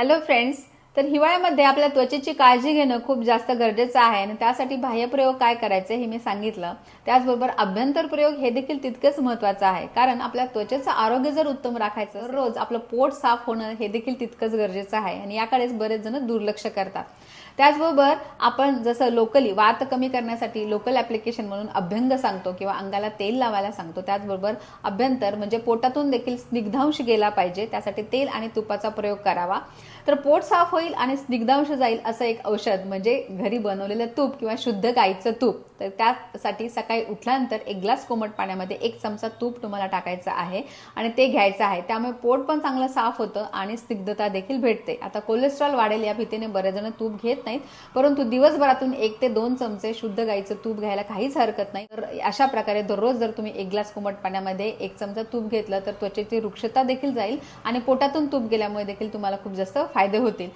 hello friends. तर हिवाळ्यामध्ये आपल्या त्वचेची काळजी घेणं खूप जास्त गरजेचं आहे आणि त्यासाठी बाह्यप्रयोग काय करायचे हे मी सांगितलं. त्याचबरोबर अभ्यंतर प्रयोग हे देखील तितकेच महत्वाचं आहे. कारण आपल्या त्वचेचं आरोग्य जर उत्तम राखायचं रोज आपलं पोट साफ होणं हे देखील तितकंच गरजेचं आहे आणि याकडेच बरेच जण दुर्लक्ष करतात. त्याचबरोबर आपण जसं लोकली वात कमी करण्यासाठी लोकल ऍप्लिकेशन म्हणून अभ्यंग सांगतो किंवा अंगाला तेल लावायला सांगतो. त्याचबरोबर अभ्यंतर म्हणजे पोटातून देखील स्निग्धांश गेला पाहिजे त्यासाठी तेल आणि तुपाचा प्रयोग करावा. तर पोट साफ होईल आणि स्निग्धांश जाईल असं एक औषध म्हणजे घरी बनवलेलं तूप किंवा शुद्ध गाईचं तूप. तर त्यासाठी सकाळी उठल्यानंतर एक ग्लास कोमट पाण्यामध्ये एक चमचा तूप तुम्हाला टाकायचं आहे आणि ते घ्यायचं आहे. त्यामुळे पोट पण चांगलं साफ होतं आणि स्निग्धता देखील भेटते. आता कोलेस्ट्रॉल वाढेल या भीतीने बरेच जण तूप घेत नाहीत परंतु दिवसभरातून एक ते दोन चमचे शुद्ध गाईचं तूप घ्यायला काहीच हरकत नाही. तर अशा प्रकारे दररोज जर तुम्ही एक ग्लास कोमट पाण्यामध्ये एक चमचा तूप घेतलं तर त्वचेची वृक्षता देखील जाईल आणि पोटातून तूप गेल्यामुळे देखील तुम्हाला खूप जास्त फायदे होतील.